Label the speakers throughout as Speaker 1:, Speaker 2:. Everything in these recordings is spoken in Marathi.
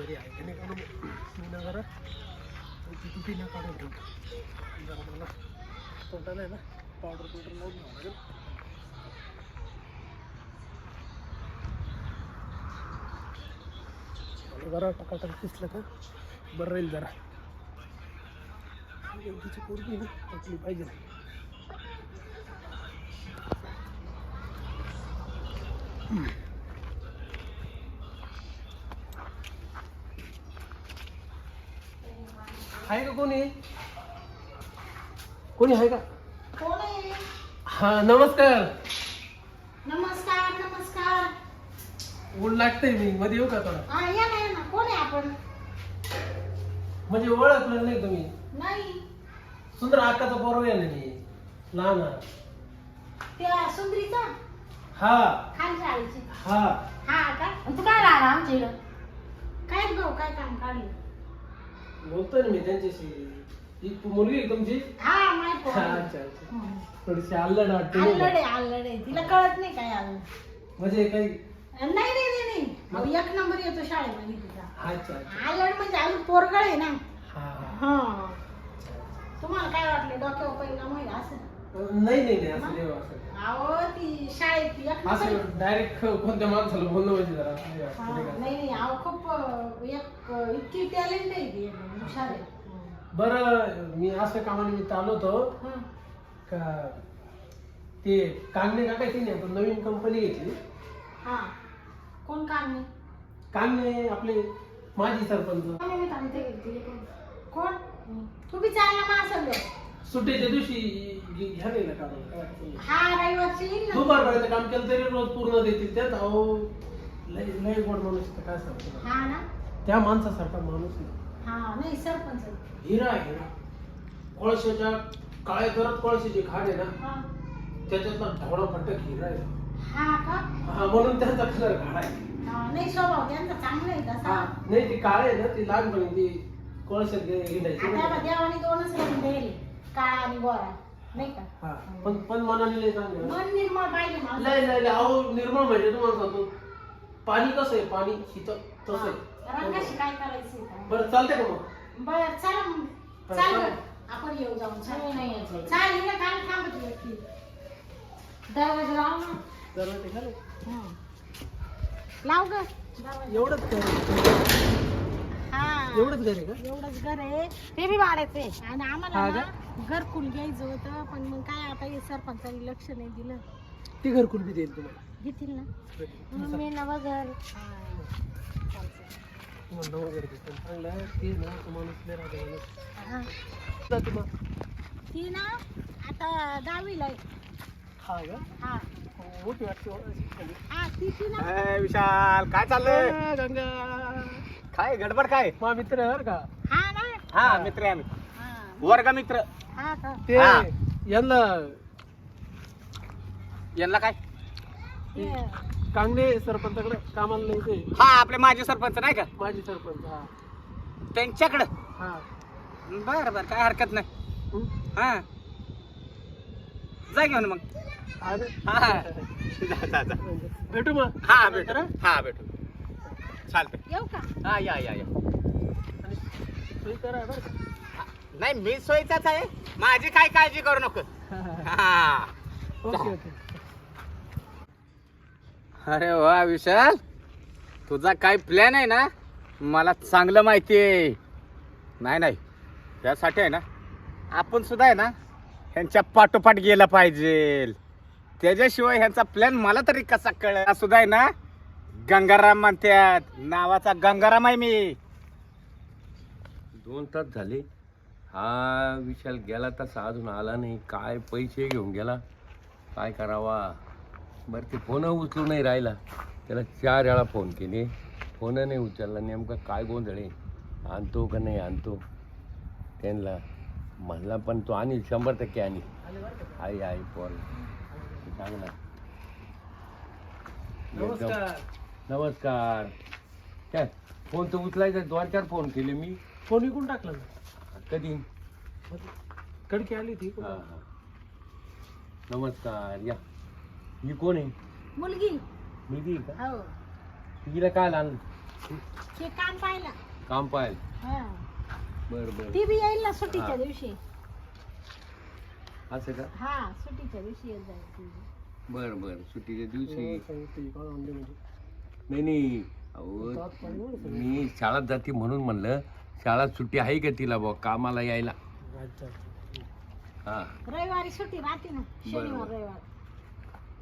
Speaker 1: घरी आहे. की नाही का मी ना जरा तिथे पिना काढून ठेवतो जरा मला तोंडाला आहे ना पावडर पावडर लावून घ्यावं लागेल. मला जरा टकाटक दिसलं का बरं राहील जरा. एवढीची पोरगी ना टाकली पाहिजे. आहे का कोणी? कोणी आहे का?
Speaker 2: कोण आहे?
Speaker 1: हा नमस्कार.
Speaker 2: नमस्कार नमस्कार.
Speaker 1: ऊन लागतंय मी. मध्ये येऊ का थोडा?
Speaker 2: हा या ना या ना. कोण आहे आपण?
Speaker 1: म्हणजे ओळखलं नाही तुम्ही.
Speaker 2: नाही.
Speaker 1: सुंदर आकाचा बरोबर आहे ना मी. लहान आहे.
Speaker 2: त्या सुंदरीचा?
Speaker 1: हा. हा.
Speaker 2: हा का? आणि तू काय राहणार आमच्या इकडं काय काय काम काढलं?
Speaker 1: बोलतोय ना मी त्यांच्याशी. ही मुलगी आहे तुमची?
Speaker 2: हा माहीत
Speaker 1: हा, अच्छा अच्छा. थोडीशी अल्लड वाटते नाही का?
Speaker 2: तिला कळत नाही काय आलं.
Speaker 1: म्हणजे काही
Speaker 2: नाही नाही नाही नाही. अहो, एक नंबर येतो शाळेमध्ये तिचा.
Speaker 1: अच्छा
Speaker 2: म्हणजे अजून पोरगळ आहे ना.
Speaker 1: हा हा.
Speaker 2: हा. तुम्हाला काय वाटलं? डोक्यावर परिणाम होईल असं.
Speaker 1: नाही नाही नाही असं देवा असं
Speaker 2: अहो ती शाळेत ती एक नंबर
Speaker 1: असं डायरेक्ट कोणत्या माणसाला बोलणं म्हणजे जरा नाही
Speaker 2: हा,
Speaker 1: नाही
Speaker 2: अहो खूप अं, एक अं, इतकी टॅलेंट आहे ती एकदम
Speaker 1: बरं मी असं कामानिमित्त आलो होतो.
Speaker 2: हं.
Speaker 1: का ते कांगणे की नाही आपण नवीन कंपनी घेतली.
Speaker 2: हा. कोण काम नाही
Speaker 1: कांगणे आपले माजी सरपंच.
Speaker 2: कोण कोण? कोण? तू बी चालला मा सगळं
Speaker 1: सुट्टीच्या दिवशी घ्या नाही ना काढून
Speaker 2: हा रविवारची येईल ना.
Speaker 1: दुपारपर्यंत काम केलं तरी रोज पूर्ण देतील त्यात. अहो लय लय गोड माणूस आहे, काय सांगतो
Speaker 2: हा ना?
Speaker 1: त्या माणसासारखा माणूस नाही.
Speaker 2: हा नाही सरपंच.
Speaker 1: हिरा आहे हिरा कोळशाच्या काळे करत कोळशाची खाड आहे ना
Speaker 2: हा.
Speaker 1: त्याच्यातला ढवळा फटक हिरा आहे.
Speaker 2: हा का?
Speaker 1: हा म्हणून त्यांचा कलर काळा आहे.
Speaker 2: हा, नाही स्वभाव त्यांचा चांगला आहे
Speaker 1: हा
Speaker 2: तसा
Speaker 1: नाही ती काळे आहे ना ती लहानपणी ती कोळशात गे- हिंडायची
Speaker 2: आता
Speaker 1: ना.
Speaker 2: देवाने दोनच रंग दिले. काळा आणि गोरा नाही का
Speaker 1: हा पण पण मनाने लय चांगलं आहे.
Speaker 2: मन निर्मळ पाहिजे
Speaker 1: लय लय लय अहो निर्मळ म्हणजे तुम्हाला सांगतो पाणी कसं आहे पाणी शीतल तसं आहे
Speaker 2: रंगाशी काय करायचं
Speaker 1: बरं चालतंय का मग
Speaker 2: बर चला मग. चाल
Speaker 1: चला.
Speaker 2: बरं. आपण येऊ जाऊन चाल चाल हिला काय थांबत व्यक्ती दरवाजा लाव ना
Speaker 1: तर ते.
Speaker 2: हं. लाव ग दरवाजा.
Speaker 1: एवढंच.
Speaker 2: हा
Speaker 1: एवढंच घर आहे का?
Speaker 2: एवढंच घर आहे. ते बी भाड्याचे आणि आम्हाला
Speaker 1: हा
Speaker 2: ना घरकुल घ्यायचं होतं पण मग काय आता हे सरपंचाने लक्ष नाही दिलं.
Speaker 1: ती घरकुल बी देईल तुम्हाला.
Speaker 2: घेतील ना. म्हणून मी नवं घर.
Speaker 1: तुम्हाला नवं घर देईल. पण चांगलं आहे. ते ना लय राहतो.
Speaker 2: हा.
Speaker 1: मग.
Speaker 2: ती ना आता दहावीला आहे.
Speaker 1: हा का?
Speaker 2: हा.
Speaker 1: मोठी वाटते हो, शिक्षणाची.
Speaker 2: हा ती ती ना.
Speaker 3: ए, विशाल काय चाललंय?
Speaker 1: गंगा.
Speaker 3: काय गडबड काय?
Speaker 1: मा मित्र आहे बरं का?
Speaker 2: हा ना.
Speaker 3: हा मित्र आहे आम्ही.
Speaker 2: हा.
Speaker 3: वर्ग मित्र.
Speaker 2: हा का
Speaker 1: ते
Speaker 3: हा.
Speaker 1: यांना
Speaker 3: यांना काय?
Speaker 2: हे,
Speaker 1: कांगणे सरपंचाकडे कामाला नाही ते
Speaker 3: हा आपले माजी सरपंच नाही का?
Speaker 1: माजी सरपंच हा.
Speaker 3: त्यांच्याकडं?
Speaker 1: हा.
Speaker 3: बर बर काय हरकत नाही.
Speaker 1: हं?
Speaker 3: हा. जा घेऊन मग.
Speaker 1: अरे.
Speaker 3: हा. जा जा जा.
Speaker 1: भेटू मग.
Speaker 3: हा भेटू. हा भेटू. चालतंय.
Speaker 2: येऊ का?
Speaker 3: हा या या या.
Speaker 1: आणि सोयी करा बरं का?
Speaker 3: नाही मी सोयीचाच आहे. माझी काय काळजी करू नको. हा.
Speaker 1: Okay okay.
Speaker 3: अरे वा विशाल. तुझा काय प्लॅन आहे ना? मला चांगलं माहिती आहे. नाही नाही. त्यासाठी आहे ना आपण सुद्धा आहे ना ह्यांच्या पाठोपाठ गेलं पाहिजे. त्याच्याशिवाय ह्यांचा प्लॅन मला तरी कसा कळ सुद्धा आहे ना? गंगाराम म्हणतात नावाचा गंगाराम आहे मी.
Speaker 4: दोन तास झाले. हा विशाल गेला तसा अजून आला नाही. काय पैसे घेऊन गेला? काय करावा? बरं ते फोन उचलू नाही राहिला. त्याला चार वेळा फोन केले. फोन नाही उचलला. नेमका काय गोंधळ? आहे आणतो का नाही आणतो? त्यांना म्हणला पण तो आणील. शंभर टक्के आणील. आई आई फोन सांग ना. एकदम
Speaker 1: नमस्कार.
Speaker 4: काय फोन तर उचलायचा दोन चार फोन केले मी.
Speaker 1: फोन विकून टाकला ना?
Speaker 4: कधी?
Speaker 1: कडकी आली ती
Speaker 4: हा, हा. नमस्कार या. ही कोण आहे?
Speaker 2: मुलगी.
Speaker 4: मुलगी आहे का?
Speaker 2: हो.
Speaker 4: तिला काय
Speaker 2: हे काम पाहिलं.
Speaker 4: काम पाहिलं.
Speaker 2: हा.
Speaker 4: बर बर.
Speaker 2: ती बी येईल ना सुट्टीच्या
Speaker 4: हा.
Speaker 2: दिवशी.
Speaker 4: असं का?
Speaker 2: हा सुट्टीच्या दिवशी येत जाईल ती.
Speaker 4: बर बर. सुट्टीच्या दिवशी
Speaker 1: सांगितलं काल आणले म्हणजे
Speaker 4: नाही नाही. अहो. मी शाळेत जाते म्हणून म्हणलं. शाळात सुट्टी आहे का तिला बुवा? कामाला यायला. हा.
Speaker 2: रविवारी सुट्टी राहते ना शनिवार. रविवार.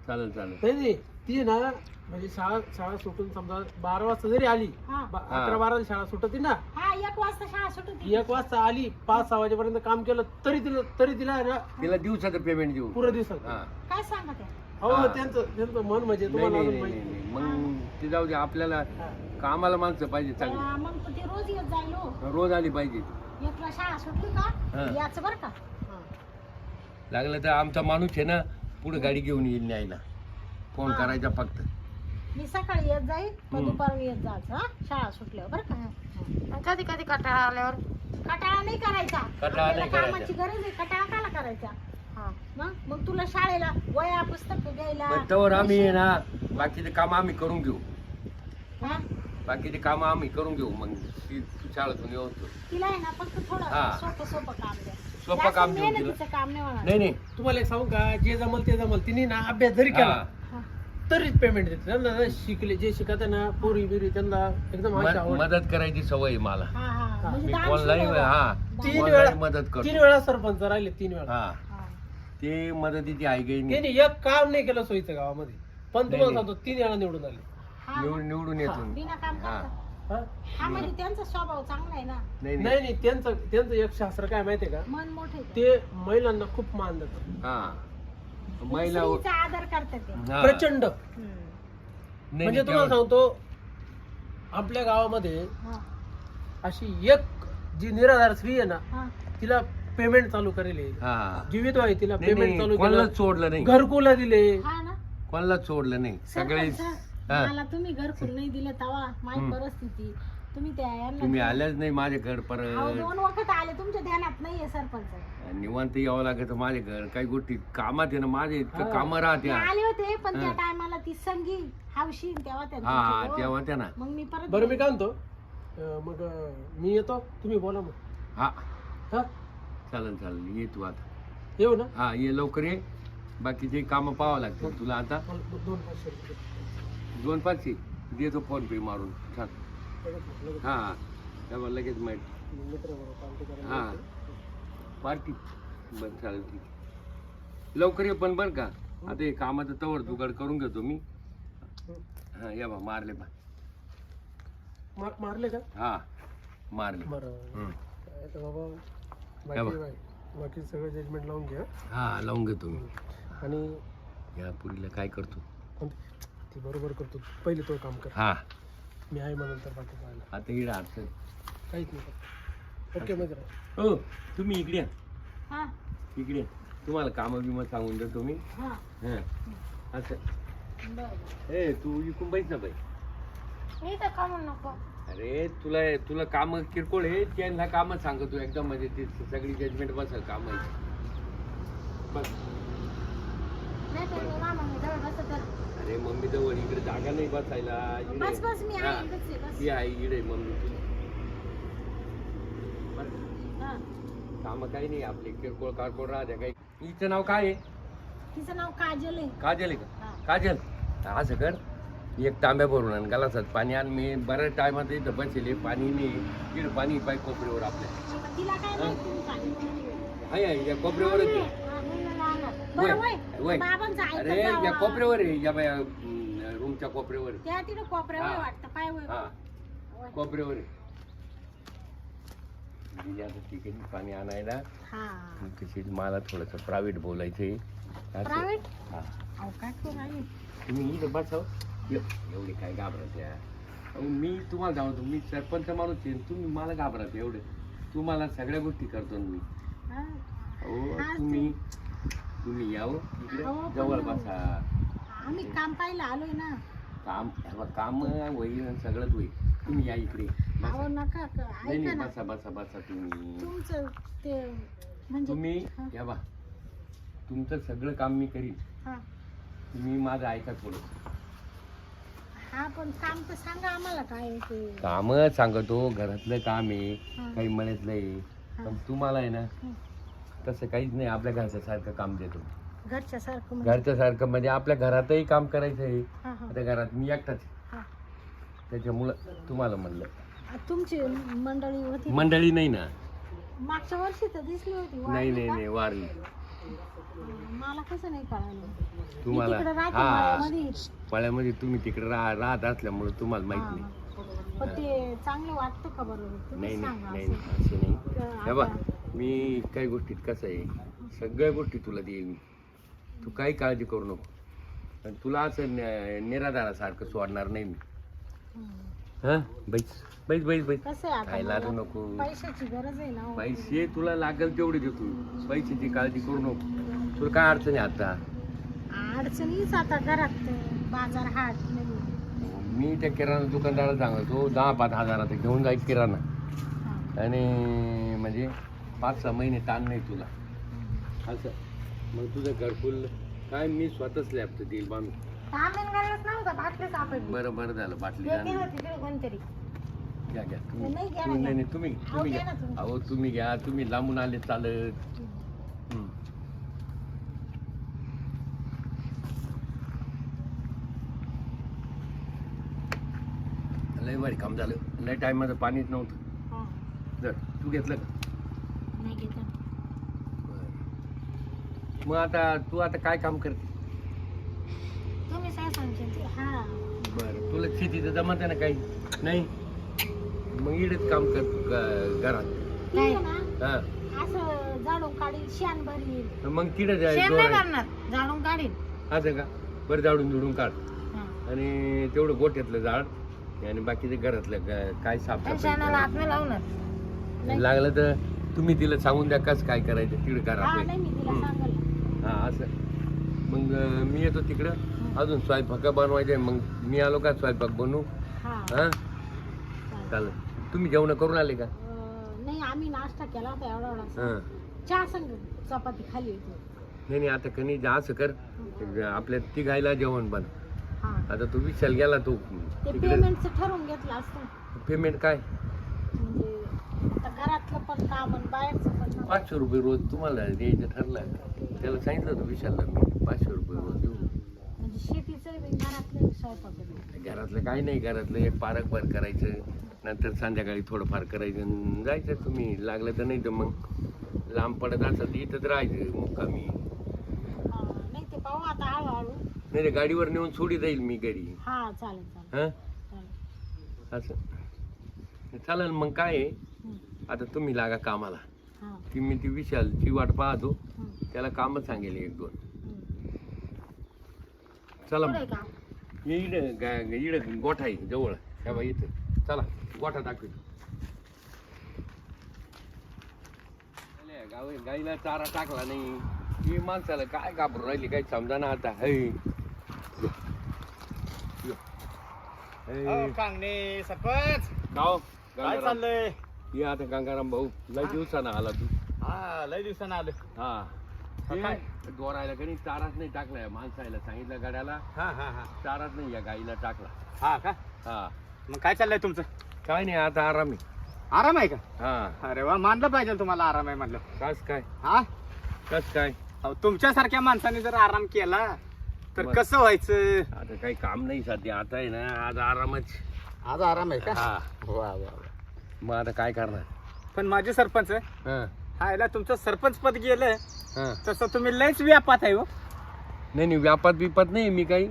Speaker 4: चालेल चालेल.
Speaker 1: नाही नाही. ती ना म्हणजे शाळा शाळा सुटून समजा बारा वाजता जरी आली
Speaker 2: हा.
Speaker 1: बा-
Speaker 4: हा.
Speaker 1: अकरा बाराला शाळा सुटती ना.
Speaker 2: हा एक वाजता शाळा सुटते.
Speaker 1: एक वाजता आली पाच सहा वाजेपर्यंत काम केलं तरी तिला तरी तिला ना
Speaker 4: तिला दिवसाचं पेमेंट देऊ.
Speaker 1: पुरं दिवसात
Speaker 4: हा.
Speaker 2: काय सांगत? आहे
Speaker 1: हो
Speaker 4: हा.
Speaker 1: त्यांचं त्यांचं मन म्हणजे
Speaker 4: नाही
Speaker 1: तुम्हाला
Speaker 4: नाही
Speaker 1: अजून
Speaker 4: नाही
Speaker 1: माहिती
Speaker 4: नाही,
Speaker 1: नाही.
Speaker 4: नाही. मग ते जाऊ दे आपल्याला
Speaker 1: हा.
Speaker 4: कामाला माणसं पाहिजे चांगली
Speaker 2: मग तर ती रोज येत जाईल हो
Speaker 4: रोज आली पाहिजे
Speaker 2: एकला शाळा सुटली का. याच बर का
Speaker 1: हा.
Speaker 4: लागलं तर आमचा माणूस आहे ना पुढे गाडी घेऊन येईल न्यायला फोन
Speaker 2: हा.
Speaker 4: करायचा फक्त
Speaker 2: मी सकाळी येत जाईल मग
Speaker 4: हम्म.
Speaker 2: दुपारी येत जायचं हा शाळा सुटल्यावर बरं का कधी कधी कटाळा आल्यावर कटाळा नाही करायचा
Speaker 4: कटाळा नाही
Speaker 2: आपल्याला
Speaker 4: करायचा.
Speaker 2: कामाची गरज आहे कटाळा काला करायचा हा. मग? मग तुला शाळेला वया पुस्तक
Speaker 4: तवर आम्ही आहे ना बाकीचे काम आम्ही करून घेऊ.
Speaker 2: हा?
Speaker 4: बाकीचे काम आम्ही करून घेऊ मग ती तू शाळेतून येऊ
Speaker 2: तिला आहे ना फक्त थोडं
Speaker 4: हा.
Speaker 2: सोपं सोपं काम द्या.
Speaker 4: सोपं
Speaker 2: जास्त
Speaker 4: काम देऊ तिला.
Speaker 2: मेहनतीचं काम नाही होणार.
Speaker 4: नाही नाही.
Speaker 1: तुम्हाला एक सांगू का? जे जमल ते जमल. तिने ना अभ्यास जरी केला
Speaker 4: हा.
Speaker 2: हा.
Speaker 1: तरीच पेमेंट देते. त्यांना ना शिकले जे शिकत ना पोरी बिरी त्यांना एकदम अशी
Speaker 4: म-
Speaker 1: आवड.
Speaker 4: मदत करायची सवय आहे मला.
Speaker 2: हा हा. म्हणजे
Speaker 4: मी
Speaker 2: दान
Speaker 4: कोणलाही
Speaker 2: सुद्धा
Speaker 4: हा.
Speaker 1: तीन
Speaker 4: कोणलाही
Speaker 1: वेळा
Speaker 4: मदत
Speaker 1: तीन
Speaker 4: करतो
Speaker 1: वेळा सरपंच राहिले तीन वेळा.
Speaker 4: हा. ते मदतीची आई गई
Speaker 1: त्यांनी एक काम नाही केलं सोयीचं गावामध्ये पण तुम्हाला
Speaker 4: नाही.
Speaker 1: सांगतो तीन वेळा निवडून आले
Speaker 2: हा.
Speaker 4: निवडून निवडून येतो मी.
Speaker 2: बिना काम
Speaker 4: हा
Speaker 2: करता
Speaker 1: हा?
Speaker 2: हा म्हणजे त्यांचा स्वभाव चांगला आहे ना
Speaker 4: नाही नाही
Speaker 1: नाही नाही त्यांचं त्यांचं एक शास्त्र काय माहितीये का
Speaker 2: मन मोठे
Speaker 1: ते महिलांना खूप मान देतात
Speaker 4: हा महिला
Speaker 2: स्त्रीचा आदर करतात ते
Speaker 4: हा.
Speaker 1: प्रचंड
Speaker 2: हम्म.
Speaker 4: नाही,
Speaker 1: म्हणजे
Speaker 4: नाही,
Speaker 1: तुम्हाला सांगतो आपल्या गावामध्ये
Speaker 2: हा.
Speaker 1: अशी एक जी निराधार स्त्री आहे ना
Speaker 2: हा.
Speaker 1: तिला पेमेंट चालू करेल
Speaker 4: हा.
Speaker 1: जीवित आहे तिला
Speaker 4: नाही,
Speaker 1: पेमेंट
Speaker 4: नाही,
Speaker 1: चालू
Speaker 4: कोणालाच
Speaker 1: केलं
Speaker 4: सोडलं नाही.
Speaker 1: घरकुला दिले.
Speaker 2: हा ना.
Speaker 4: कोणालाच सोडलं नाही. सगळे
Speaker 2: सरपंच,
Speaker 4: हा.
Speaker 2: मला तुम्ही घरकुल नाही दिलं तवा. माझी. परिस्थिती. तुम्ही त्या यांना
Speaker 4: तुम्ही आल्याच नाही माझ्या घर
Speaker 2: अहो,
Speaker 4: परत
Speaker 2: दोन वखत आले. तुमच्या ध्यानात नाहीये सरपंच.
Speaker 4: निवांत यावं लागत माझ्या घर. काही गोष्टी कामात आहे ना माझे इतकं. कामं
Speaker 2: ते
Speaker 4: राहते
Speaker 2: आले होते पण त्या
Speaker 4: हा.
Speaker 2: टायमाला ती संगी हावशी तेव्हा
Speaker 4: हा
Speaker 2: होतं.
Speaker 4: तेव्हा त्या ना.
Speaker 2: मग मी परत
Speaker 1: बरं मी काय म्हणतो? अं, मग अं, मी येतो? तुम्ही बोला मग.
Speaker 4: हा.
Speaker 1: हा?
Speaker 4: चालेल चालेल ये तू आता.
Speaker 1: येऊ ना?
Speaker 4: हा ये लवकर ये. बाकीचे कामं पाहावं लागतील. तुला आता
Speaker 1: मला दो- दोन पाचशे रुपये
Speaker 4: दोन पाचशे देतो फोन पे मारून. छान
Speaker 1: लगेच लगेच.
Speaker 4: हा तेव्हा लगेच माहिती.
Speaker 1: मित्राबरोबर पार्टी करायला
Speaker 4: हा.
Speaker 1: जायचं.
Speaker 4: पार्टी? बरं चालेल ठीक आहे. लवकर ये पण बरं का? आता हे कामाचं तवर जुगाड करून घेतो मी. हा. या बा मारले बा.
Speaker 1: मार- मारले का?
Speaker 4: हा मारले.
Speaker 1: बरं.
Speaker 4: हम्म.
Speaker 1: काय तर बाबा
Speaker 4: काय
Speaker 1: बाकी सगळं जजमेंट लावून घ्या.
Speaker 4: हा लावून घेतो मी
Speaker 1: आणि
Speaker 4: या पुरीला काय करतो?
Speaker 1: कोणती- ती बरोबर करतो. पहिले तो काम कर.
Speaker 4: हा.
Speaker 1: मी आहे म्हणून तर बाकी पाहिलं
Speaker 4: आता इकडे अडचण
Speaker 1: काहीच नाही करत. ओके मित्र
Speaker 4: हो तुम्ही इकडे या.
Speaker 2: हा.
Speaker 4: इकडे या. तुम्हाला कामं बिमं सांगून देतो मी.
Speaker 2: हा.
Speaker 4: हा. असं.
Speaker 2: बरं.
Speaker 4: ए तू इकून बैठ ना बाई.
Speaker 2: मी तर नको.
Speaker 4: अरे तुला तुला काम किरकोळ आहे त्यांना काम सांगतो एकदम म्हणजे ती सगळी जजमेंट बस काम बस.
Speaker 2: नाही तर मी जवळ बसत तर.
Speaker 4: अरे मम्मी जवळ इकडे जागा नाही बसायला इकडे.
Speaker 2: बस बस मी
Speaker 4: हा.
Speaker 2: आहे इकडेच आहे, बस.
Speaker 4: ती आहे इकडे मम्मी तू.
Speaker 2: हा.
Speaker 4: काम काही नाही आपले किरकोळ कारकोळ राहत्या काही. हिचं नाव काय आहे?
Speaker 2: तिचं नाव काजल आहे.
Speaker 4: काजल आहे
Speaker 2: हा.
Speaker 4: का काजल असं कर. एक तांब्या भरून आण गलासात पाणी आण. मी बऱ्याच टायमात इथं बसले पाणी नाही इकडे पाणी पाय कोपऱ्यावर आपल्या. आहे, या कोपऱ्यावरच.
Speaker 2: हा, ऐकत
Speaker 4: अरे या. कोपऱ्यावर आहे या बाया रूमच्या कोपऱ्यावर
Speaker 2: कोपऱ्यावर
Speaker 4: हा. हा. कोपऱ्यावर आहे. गेली पाणी आणायला
Speaker 2: हा.
Speaker 4: कशी मला थोडंसं प्रायव्हेट बोलायचंय. हा. तुम्ही इथं बसाव ये, एवढे काय घाबरत आहे? अहो मी तुम्हाला सांगतो मी सरपंच माणूस आहे तुम्ही मला घाबरत एवढे. तुम्हाला सगळ्या गोष्टी करतो ना मी.
Speaker 2: हा.
Speaker 4: अहो
Speaker 2: हा,
Speaker 4: तुम्ही तुम्ही याव इकडे
Speaker 2: अहो, पण
Speaker 4: जवळ
Speaker 2: मग-
Speaker 4: बसा.
Speaker 2: आम्ही काम पाहिलं आलोय ना.
Speaker 4: काम हे काम होईल आणि सगळंच होईल. तुम्ही या इकडे. बसा.
Speaker 2: अहो नका क-
Speaker 4: नाही
Speaker 2: ऐका
Speaker 4: नाही
Speaker 2: ना.
Speaker 4: बसा बसा बसा तुम्ही.
Speaker 2: तुमचं ते म्हणजे
Speaker 4: तुम्ही
Speaker 2: हा.
Speaker 4: या बा. तुमचं सगळं काम मी करीन.
Speaker 2: हा.
Speaker 4: तुम्ही माझं ऐका थोडं
Speaker 2: काम तर सांगा आम्हाला काय आहे ते.
Speaker 4: काम सांगतो घरातलं काम आहे
Speaker 2: हा.
Speaker 4: काही मळ्यातलं आहे.
Speaker 2: हा.
Speaker 4: पण तुम्हाला आहे ना
Speaker 2: हं.
Speaker 4: तसं काहीच नाही आपल्या घरच्या सारखं काम देतो.
Speaker 2: घरच्या सारखं म्हणजे?
Speaker 4: घरच्या सारखं म्हणजे आपल्या घरातही काम करायचं आहे.
Speaker 2: हा हा.
Speaker 4: आता घरात मी एकटाच आहे.
Speaker 2: हा.
Speaker 4: त्याच्यामुळं तुम्हाला म्हणलं.
Speaker 2: आ, तुमची मंडळी होती?
Speaker 4: मंडळी नाही ना.
Speaker 2: मागच्या वर्षी तर दिसली होती
Speaker 4: नाही नाही
Speaker 2: का?
Speaker 4: नाही वारली.
Speaker 2: मला कसं नाही कळालं?
Speaker 4: तुम्हाला
Speaker 2: मी तिकडे राहते
Speaker 4: हा.
Speaker 2: मळ्यामध्ये.
Speaker 4: पळ्यामध्ये तुम्ही तिकडे राह राहत असल्यामुळे तुम्हाला माहीत नाही.
Speaker 2: हा. पण ते चांगलं वाटतं का बरं? तुम्ही
Speaker 4: नाही नाही
Speaker 2: सांगा
Speaker 4: नाही
Speaker 2: असं.
Speaker 4: नाही, असं नाही. हे बघ मी काही गोष्टीत कसं आहे सगळ्या गोष्टी तुला देईल मी. तू काही काळजी करू नको. आणि तुला असं न- निराधारासारखं सोडणार नाही मी.
Speaker 2: हा.
Speaker 4: बैस बैस बैस बैस.
Speaker 2: कसं आहे
Speaker 4: काय
Speaker 2: आता
Speaker 4: लागू
Speaker 2: मला?
Speaker 4: नको.
Speaker 2: पैशाची गरज आहे ना हो.
Speaker 4: पैसे तुला लागेल तेवढे देतो. पैशाची काळजी करू नको. तुला काय अडचण आहे आता?
Speaker 2: अडचणीच आता घरात बाजार हाट नाही
Speaker 4: मी त्या किराणा दुकानदाराला सांगतो दहा पाच हजाराचा घेऊन जाईल किराणा. आणि म्हणजे पाच सहा महिने ताण नाही तुला. असं. मग तुझं घरकुल काय मी स्वतः स्लॅबचं देईल बांधून.
Speaker 2: तांबेन गरज नव्हता बाटलीच आपण.
Speaker 4: बरं बरं झालं बाटली
Speaker 2: देते
Speaker 4: आणली.
Speaker 2: होती तिकडे कोणतरी.
Speaker 4: घ्या घ्या. तुम्ही
Speaker 2: नाही, घ्या
Speaker 4: तुम्ही- नाही
Speaker 2: घ्या.
Speaker 4: नाही तुम्ही
Speaker 2: अहो,
Speaker 4: तुम्ही
Speaker 2: घ्या
Speaker 4: घ्या.
Speaker 2: ना तुम्ही.
Speaker 4: अहो तुम्ही घ्या. तुम्ही लांबून आले चालत. लय भारी काम झालं. लय टायमाचं पाणीच नव्हतं.
Speaker 2: हा.
Speaker 4: जर तू घेतलं का?
Speaker 2: नाही
Speaker 4: मग आता तू आता काय काम करते?
Speaker 2: तुम्ही काय सांगशील ते. हा.
Speaker 4: बरं तुला शेतीचं जमत आहे ना काही? नाही? मग इकडेच काम कर ग- घरात.
Speaker 2: ना.
Speaker 4: हा.
Speaker 2: असं काढील भरील
Speaker 4: मग तिकडे
Speaker 2: शेण नाही
Speaker 4: जाय
Speaker 2: करणार झाडून काढील
Speaker 4: असं का? बरं जाडून जुडून काढ.
Speaker 2: हा.
Speaker 4: आणि तेवढं गोठ्यातलं झाड आणि बाकीचं घरातलं ग- काय साफ
Speaker 2: आणि शेणाला हात नाही लावणार. नाही.
Speaker 4: लागलं तर तुम्ही तिला सांगून द्या कसं काय करायचं तिकडे करा
Speaker 2: हा
Speaker 4: आपलं.
Speaker 2: नाही मी तिला. सांगेल.
Speaker 4: असं. मग अं, मी येतो तिकडं. अजून स्वयंपाक बनवायचे मग मी आलो का स्वयंपाक बनवू?
Speaker 2: हा.
Speaker 4: हा?
Speaker 2: चालेल.
Speaker 4: चालेल तुम्ही जेवण करून आले का?
Speaker 2: अं, नाही आम्ही नाश्ता केला होता एवढा एवढा.
Speaker 4: हा.
Speaker 2: चहा संग चपाती खाली होती.
Speaker 4: नाही नाही आता कणी जा असं कर. आपल्या तिघायला जेवण बन. आता तू विचार गेला तू
Speaker 2: पेमेंटचं ठरवून घेतलं असतं.
Speaker 4: पेमेंट काय?
Speaker 2: म्हणजे आता घरातलं पण काम आणि बाहेरचं पण काम.
Speaker 4: पाचशे रुपये रोज तुम्हाला द्यायचं ठरलं त्याला सांगितलं होतं विशालला मी पाचशे रुपये रोज देऊ.
Speaker 2: म्हणजे शेतीचं घरातलं स्वयंपाक.
Speaker 4: घरातलं काही नाही घरातलं एक पारक भर करायचं. नंतर संध्याकाळी थोडंफार करायचं जायचं. तुम्ही लागलं तर नाही तर मग लांब पडत असेल तर इथंच राहायचं मुक्कामी.
Speaker 2: नाही ते पाहू आता हळूहळू.
Speaker 4: नाही रे गाडीवर नेऊन सोडी जाईल मी घरी.
Speaker 2: हा चालेल चालेल.
Speaker 4: हां?
Speaker 2: चालेल.
Speaker 4: असं. चालेल मग काय आहे?
Speaker 2: हं,
Speaker 4: आता तुम्ही लागा कामाला.
Speaker 2: हा.
Speaker 4: ती मी ती विशालची वाट पाहतो.
Speaker 2: हं,
Speaker 4: त्याला कामच सांगेल एक दोन.
Speaker 2: हं.
Speaker 4: चला
Speaker 2: पुढे. का?
Speaker 4: गा- इकडं गोठा आहे जवळ. ह्या बाई इथं. चला गोठा दाखवतो. गाव गाईला चारा टाकला नाही. ही माणसाला काय घाबरून राहिली काही समजा ना आता. है
Speaker 3: कांगणे सरपंच.
Speaker 4: गाव
Speaker 3: काय चाललंय?
Speaker 4: ये आता गंगाराम भाऊ लय दिवसानं आला तू.
Speaker 3: हा लय दिवसानं आलं.
Speaker 4: हा?
Speaker 3: काय?
Speaker 4: दोरायला कधी चाराच नाही टाकलाय माणसाला सांगितलं गाड्याला.
Speaker 3: हा हा हा.
Speaker 4: चाराच नाही या गाईला टाकला.
Speaker 3: हा का?
Speaker 4: हा.
Speaker 3: मग काय चाललंय तुमचं?
Speaker 4: काय नाही आता आराम आहे.
Speaker 3: आराम आहे का?
Speaker 4: हा.
Speaker 3: अरे वा मानलं पाहिजे तुम्हाला आराम आहे म्हणलं.
Speaker 4: कस काय?
Speaker 3: हा?
Speaker 4: कस काय?
Speaker 3: अहो, तुमच्यासारख्या माणसाने जर आराम केला तर
Speaker 4: बरं.
Speaker 3: कसं व्हायचं?
Speaker 4: आता काही काम नाही सध्या आता आहे ना आज आरामच.
Speaker 3: आज आराम आहे का?
Speaker 4: हा.
Speaker 3: वा वा वा.
Speaker 4: मग आता काय करणार?
Speaker 3: पण माझे सरपंच
Speaker 4: हा.
Speaker 3: हा याला तुमचं सरपंच पद गेलं
Speaker 4: हा.
Speaker 3: तसं तुम्ही लयच व्यापात आहे हो.
Speaker 4: नाही नाही व्यापात बिपात नाही मी काही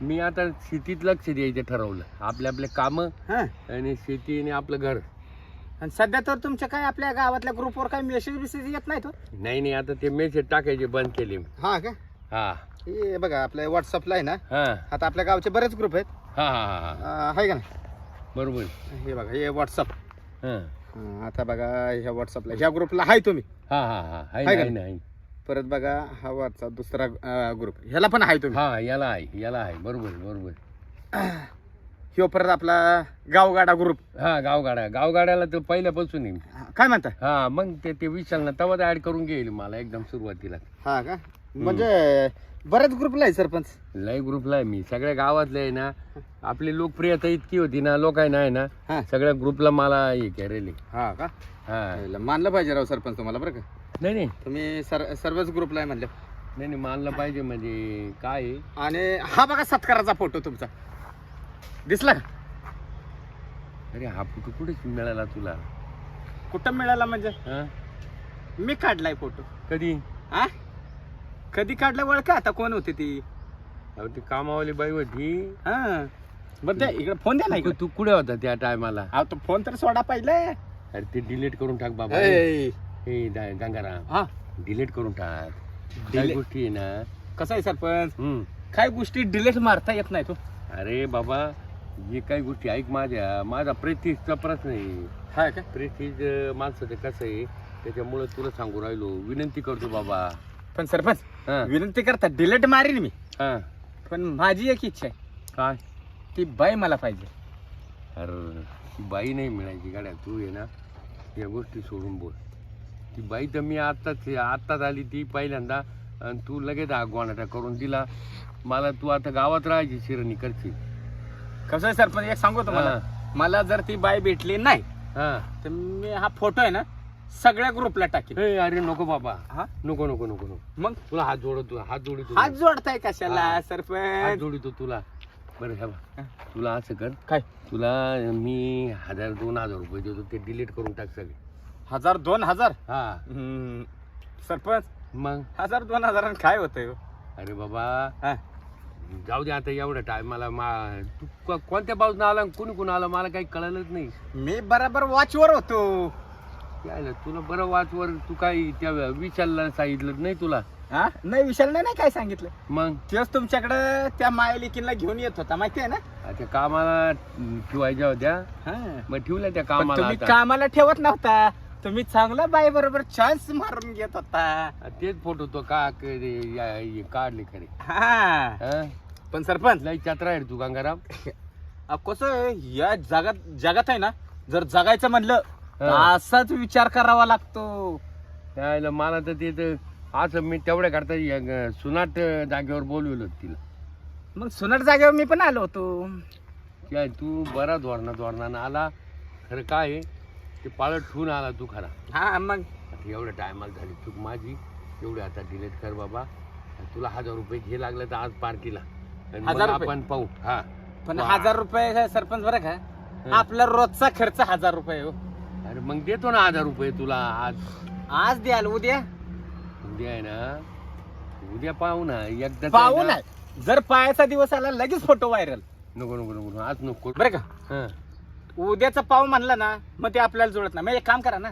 Speaker 4: मी आता शेतीत लक्ष द्यायचं ठरवलं. आपले आपले कामं
Speaker 3: हा.
Speaker 4: आणि शेती आणि आपलं घर.
Speaker 3: आणि सध्या तर तुमच्या काय आपल्या गावातल्या ग्रुपवर काही मेसेज बिसेज येत नाही तो
Speaker 4: नाही नाही आता ते मेसेज टाकायचे बंद केले मी.
Speaker 3: हा का?
Speaker 4: हा.
Speaker 3: हे बघा आपल्या व्हॉट्सअपला आहे ना
Speaker 4: हा.
Speaker 3: आता आपल्या गावचे बरेच ग्रुप आहेत.
Speaker 4: हा हा
Speaker 3: अं, आहे का नाही?
Speaker 4: बरोबर.
Speaker 3: हे बघा हे व्हॉट्सअप
Speaker 4: हा.
Speaker 3: आता बघा ह्या व्हॉट्सअपला ह्या ग्रुपला आहे तुम्ही.
Speaker 4: हा हा हा.
Speaker 3: का
Speaker 4: ना, आहे.
Speaker 3: परत बघा हा व्हॉट्सअप दुसरा ग्रुप ह्याला पण आहे तुम्ही.
Speaker 4: हा याला आहे याला आहे. बरोबर बरोबर.
Speaker 3: ह्यो परत आपला गावगाडा ग्रुप
Speaker 4: हा गावगाड्या गावगाड्याला तर पहिल्यापासून आहे.
Speaker 3: काय म्हणता?
Speaker 4: हा मग ते ते ना तेव्हा ऍड करून घेईल मला एकदम सुरुवातीला.
Speaker 3: हा का? म्हणजे बऱ्याच ग्रुपला आहे सरपंच.
Speaker 4: लय ग्रुपला आहे मी. सगळ्या गावातले आहे ना आपली लोकप्रियता इतकी होती ना लोक आहे ना आहे ना
Speaker 3: हा.
Speaker 4: सगळ्या ग्रुपला मला हे करेल
Speaker 3: हा का?
Speaker 4: हा.
Speaker 3: मानलं पाहिजे राव सरपंच तुम्हाला बरं का.
Speaker 4: नाही नाही.
Speaker 3: तुम्ही सर सर्वच ग्रुपला आहे म्हणलं.
Speaker 4: नाही नाही मानलं पाहिजे म्हणजे काय आहे?
Speaker 3: आणि हा बघा सत्काराचा फोटो तुमचा. दिसला का?
Speaker 4: अरे हा फोटो कुठे मिळाला तुला?
Speaker 3: कुठं मिळाला म्हणजे?
Speaker 4: हा?
Speaker 3: मी काढलाय फोटो.
Speaker 4: कधी?
Speaker 3: हा? कधी काढला ओळखा आता कोण होती ती?
Speaker 4: अहो, ती कामावाली बाई होती.
Speaker 3: हा. बरं द्या इकडे फोन द्या ना
Speaker 4: तू
Speaker 3: इकडे.
Speaker 4: तू कुठे होता त्या टायमाला?
Speaker 3: हा तो फोन तर सोडा पाहिजे
Speaker 4: अरे ते डिलीट करून टाक बाबा.
Speaker 3: ए,
Speaker 4: हे दा- गंगाराम.
Speaker 3: हा.
Speaker 4: डिलीट करून टाक.
Speaker 3: Delete?
Speaker 4: गोष्टी आहे ना.
Speaker 3: कसं आहे सरपंच?
Speaker 4: हम्म.
Speaker 3: काय गोष्टी डिलेट मारता येत नाही तो.
Speaker 4: अरे बाबा जे काही गोष्टी ऐक माझ्या. माझा प्रेस्टिजचा प्रश्न आहे.
Speaker 3: हा का?
Speaker 4: प्रेस्टिज माणसाचं कसं आहे त्याच्यामुळे तुला सांगू राहिलो. विनंती करतो बाबा.
Speaker 3: पण सरपंच
Speaker 4: हा.
Speaker 3: विनंती करता डिलेट मारीन मी.
Speaker 4: हा.
Speaker 3: पण माझी एक इच्छा आहे.
Speaker 4: काय?
Speaker 3: ती बाई मला पाहिजे.
Speaker 4: अरे ती बाई नाही मिळायची. गाड्या तू आहे ना. या गोष्टी सोडून बोल. ती बाई तर मी आत्ताच आत्ताच आली ती पहिल्यांदा. आणि तू लगेच गोणाटा करून दिला. मला तू आता गावात राहायची शिरणी करची
Speaker 3: कसं आहे सरपंच एक सांगू तुम्हाला. मला जर ती बाई भेटली नाही
Speaker 4: हा.
Speaker 3: तर मी हा फोटो आहे ना सगळ्या ग्रुपला टाकेन
Speaker 4: ए, अरे नको बाबा.
Speaker 3: हा?
Speaker 4: नको नको नको नको.
Speaker 3: मग?
Speaker 4: तुला हात जोडतो हात जोडितो
Speaker 3: हात जोडताय कशाला
Speaker 4: हा. हात
Speaker 3: सरपंच
Speaker 4: जोडितो तुला. बरं हे बघ. तुला असं कर.
Speaker 3: काय?
Speaker 4: तुला मी हजार दोन हजार रुपये देतो. ते डिलीट करून टाक सगळे.
Speaker 3: हजार दोन हजार?
Speaker 4: हा.
Speaker 3: हम्म. सरपंच
Speaker 4: मग?
Speaker 3: हजार दोन हजारानं काय होतंय हो?
Speaker 4: अरे बाबा.
Speaker 3: हा.
Speaker 4: जाऊ दे आता एवढं टाइम मला मा तू को- कोणत्या बाजून आला कुणी कुणी आलं मला काही कळलंच नाही.
Speaker 3: मी बराबर वॉचवर होतो.
Speaker 4: काय झालं? तुला बरं वाचवर तू काही त्या विचारला सांगितलं नाही तुला
Speaker 3: हा नाही विशाल नाही नाही काय सांगितलं
Speaker 4: मग
Speaker 3: तेच तुमच्याकडे त्या मायलिकीला घेऊन येत होता माहिती आहे ना
Speaker 4: आता कामाला ठेवायच्या होत्या
Speaker 3: हा.
Speaker 4: मग ठेवल्या त्या
Speaker 3: पण
Speaker 4: कामाला
Speaker 3: तुम्ही
Speaker 4: आता.
Speaker 3: कामाला ठेवत नव्हता तुम्ही चांगला बाई बरोबर चान्स मारून घेत होता
Speaker 4: तेच फोटो तो का क- रे- या- हे काढले खरे
Speaker 3: हा
Speaker 4: हा?
Speaker 3: पण सरपंच
Speaker 4: लय चत्रा आहे रे तू गंगाराम
Speaker 3: कसं आहे, या जगात जगात आहे ना जर जगायचं म्हणलं. असाच विचार करावा लागतो.
Speaker 4: त्याला मला तर ते तर असं मी तेवढ्या करता या सुनाट जागेवर बोलवलं होतं तिला.
Speaker 3: मग सुनाट जागेवर मी पण आलो होतो.
Speaker 4: काय तू? बरा धोरणा धोरणानं आला. खरं काय आहे, ते पाळत ठेवून आला तू खरा.
Speaker 3: हा मग?
Speaker 4: आता एवढ्या टायमाला झाली चूक माझी. एवढी आता डिलीट कर बाबा. आणि तुला हजार रुपये घे लागलं तर आज पार्टीला आणि मग
Speaker 3: हजार रुपये?
Speaker 4: आपण पाहू. हा.
Speaker 3: पण
Speaker 4: वा.
Speaker 3: हजार रुपये सरपंच बरं का. आपला रोजचा खर्च हजार रुपये हो.
Speaker 4: अरे मग देतो ना हजार रुपये तुला आज.
Speaker 3: आज द्याल उद्या?
Speaker 4: उद्या आहे ना. उद्या पाहू ना. एकदा
Speaker 3: पाहू ना. जर पायाचा दिवस आला लगेच फोटो व्हायरल
Speaker 4: नको नको नको आज नको.
Speaker 3: बरं का?
Speaker 4: हा.
Speaker 3: उद्याचा पाव म्हणला ना मग ते आपल्याला जुळत नाही. मग एक काम करा ना.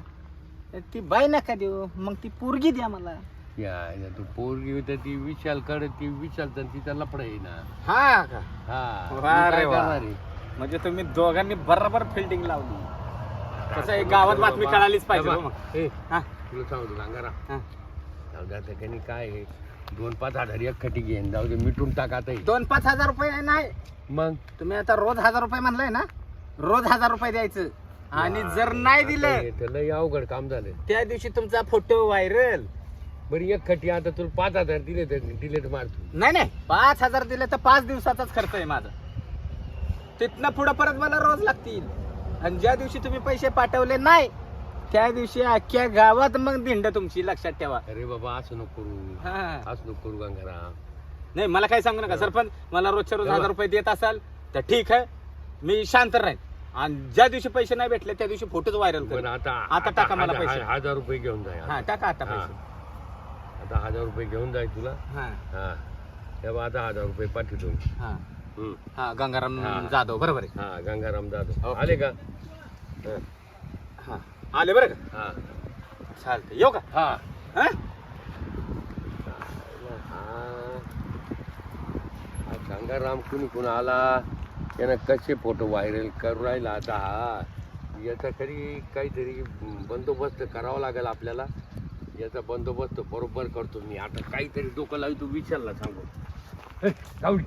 Speaker 3: ती बाई नका देऊ. मग ती पोरगी द्या मला.
Speaker 4: या या, तू पोरगी होती ती विशाल कड ती विशाल तर तिचा लफडा आहे ना.
Speaker 3: हा का?
Speaker 4: हा.
Speaker 3: वा
Speaker 4: मी काय
Speaker 3: रे वा.
Speaker 4: करणार आहे?
Speaker 3: म्हणजे तुम्ही दोघांनी बरोबर फिल्डिंग लावली. कसं आहे? गावात बातमी कळालीच पाहिजे हो मग.
Speaker 4: ए,
Speaker 3: हा,
Speaker 4: तुला सांगतो सांगा
Speaker 3: हा.
Speaker 4: काय आहे? दोन पाच हजार एक खटी घेईन. जाऊ दे मिटून टाक.
Speaker 3: दोन पाच हजार रुपये नाही.
Speaker 4: मग?
Speaker 3: तुम्ही आता रोज हजार रुपये म्हणलाय ना? रोज हजार रुपये द्यायचं. आणि जर नाही दिलं
Speaker 4: आता हे तर लय अवघड काम झालं
Speaker 3: त्या दिवशी तुमचा फोटो व्हायरल.
Speaker 4: बरं एक खटी आता तुला पाच हजार दिले तर डिलेट मारतो.
Speaker 3: नाही नाही. पाच हजार दिले तर पाच दिवसाचाच खर्च आहे माझा. तिथनं पुढं परत मला रोज लागतील. आणि ज्या दिवशी तुम्ही पैसे पाठवले नाही त्या दिवशी अख्ख्या गावात मग दिंड तुमची लक्षात ठेवा.
Speaker 4: अरे बाबा असं नको करू.
Speaker 3: हा.
Speaker 4: असं नको करू गंगाराम.
Speaker 3: नाही मला काय सांगू नका. सरपंच मला रोजच्या रोज हजार रुपये देत असाल तर ठीक आहे. मी शांत राहीन. आणि ज्या दिवशी पैसे नाही भेटले त्या दिवशी फोटोच व्हायरल
Speaker 4: पण
Speaker 3: कर
Speaker 4: आता
Speaker 3: आता टाका मला
Speaker 4: हजार-
Speaker 3: पैसे.
Speaker 4: हजार रुपये घेऊन जाय
Speaker 3: हा टाका आता
Speaker 4: हा.
Speaker 3: पैसे.
Speaker 4: आता हजार रुपये घेऊन जाय तुला.
Speaker 3: हा.
Speaker 4: हा. तेव्हा आता हजार रुपये पाठवतो.
Speaker 3: हा.
Speaker 4: हम्म.
Speaker 3: हा गंगाराम
Speaker 4: हा.
Speaker 3: जाधव. बरोबर आहे.
Speaker 4: हा गंगाराम जाधव.
Speaker 3: ओके.
Speaker 4: आले का? हा.
Speaker 3: हा आले बरं का?
Speaker 4: हा.
Speaker 3: चालतंय. येऊ का?
Speaker 4: हा.
Speaker 3: हा?
Speaker 4: हा. गंगाराम कुणी कुणी आला? त्यानं कसे फोटो व्हायरल करू राहिला आता? हा याचा तरी काहीतरी बंदोबस्त करावा लागेल आपल्याला. याचा बंदोबस्त बरोबर करतो मी. आता काहीतरी डोकं लावी तू विचारला सांगू जाऊ दे.